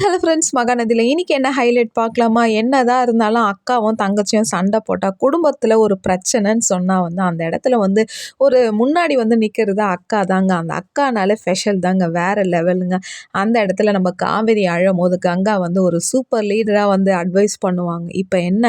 Hello friends மகாநதியில் இன்றைக்கி என்ன highlight பார்க்கலாமா? என்னதான் இருந்தாலும் அக்காவும் தங்கச்சியும் சண்டை போட்டால் குடும்பத்தில் ஒரு பிரச்சனைன்னு சொன்னால் வந்து அந்த இடத்துல வந்து ஒரு முன்னாடி வந்து நிற்கிறது அக்கா தாங்க அந்த அக்கானாலே ஸ்பெஷல் தாங்க. வேறு லெவலுங்க அந்த இடத்துல நம்ம காவேரி அழும் போது கங்கா வந்து ஒரு சூப்பர் லீடராக வந்து அட்வைஸ் பண்ணுவாங்க. இப்போ என்ன?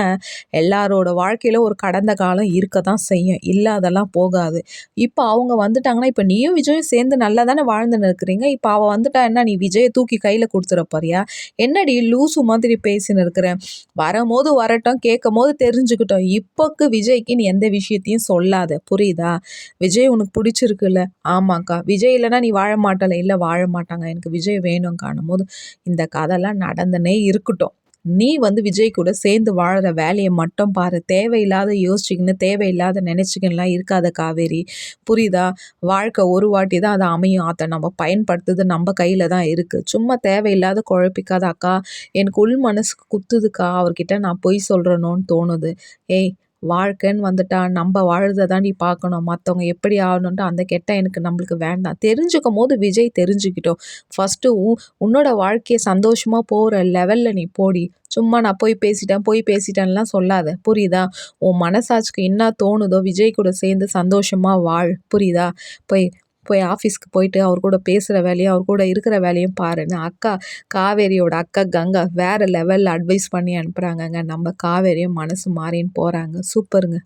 எல்லாரோட வாழ்க்கையில் ஒரு கடந்த காலம் இருக்க தான் செய்யும். இல்லாதெல்லாம் போகாது. இப்போ அவங்க வந்துட்டாங்கன்னா இப்போ நீயும் விஜயும் சேர்ந்து நல்லா தானே வாழ்ந்துன்னு இருக்கிறீங்க. இப்போ அவள் வந்துட்டா என்ன? நீ விஜயை தூக்கி கையில் கொடுத்துட போறியா? என்னடி லூசு மாதிரி பேசின்னு இருக்கிறேன் வரும்போது வரட்டும் கேட்கும் போது தெரிஞ்சுக்கிட்டோம். இப்போக்கு விஜய்க்கு நீ எந்த விஷயத்தையும் சொல்லாத. புரியுதா? விஜய் உனக்கு பிடிச்சிருக்குல்ல? ஆமாக்கா. விஜய் இல்லைன்னா நீ வாழ மாட்டல. இல்லை வாழ மாட்டாங்க. எனக்கு விஜய் வேணும் காணும் போது இந்த கதைலாம் நடந்துனே இருக்கட்டும். நீ வந்து விஜய் கூட சேர்ந்து வாழற வேலையை மட்டும் பாரு. தேவையில்லாத யோசிச்சிக்கின்னு தேவையில்லாத நினச்சிக்கின்னுலாம் இருக்காத காவேரி. புரியுதா? வாழ்க்கை ஒரு வாட்டி தான் அதை அமையும். அதை நம்ம பயன்படுத்துறது நம்ம கையில் தான் இருக்குது சும்மா தேவையில்லாத குழப்பிக்காத அக்கா எனக்கு உள் மனசுக்கு குத்துதுக்கா? அவர்கிட்ட நான் பொய் சொல்கிறேனோன்னு தோணுது. ஏய் வாழ்க்கைன்னு வந்துட்டா நம்ம வாழ்றதை தாண்டி நீ பார்க்கணும். மற்றவங்க எப்படி ஆகணுன்ட்டு அந்த கெட்ட எனக்கு நம்மளுக்கு வேண்டாம். தெரிஞ்சுக்கும் போது விஜய் தெரிஞ்சுக்கிட்டோம். ஃபஸ்ட்டு உன்னோட வாழ்க்கையை சந்தோஷமாக போகிற லெவலில் நீ போடி. சும்மா நான் போய் பேசிட்டேன் போய் பேசிட்டேன்லாம் சொல்லாத. புரியுதா? உன் மனசாட்சிக்கு என்ன தோணுதோ விஜய் கூட சேர்ந்து சந்தோஷமாக வாழ். புரியுதா? போய் போய் ஆஃபீஸ்க்கு போயிட்டு அவர் கூட பேசுகிற வேலையும் அவர் கூட இருக்கிற வேலையும் பாருன்னு அக்கா காவேரியோட அக்கா கங்கா வேறு லெவலில் அட்வைஸ் பண்ணி அனுப்புகிறாங்கங்க நம்ம காவேரியும் மனசு மாறின்னு போகிறாங்க சூப்பருங்க.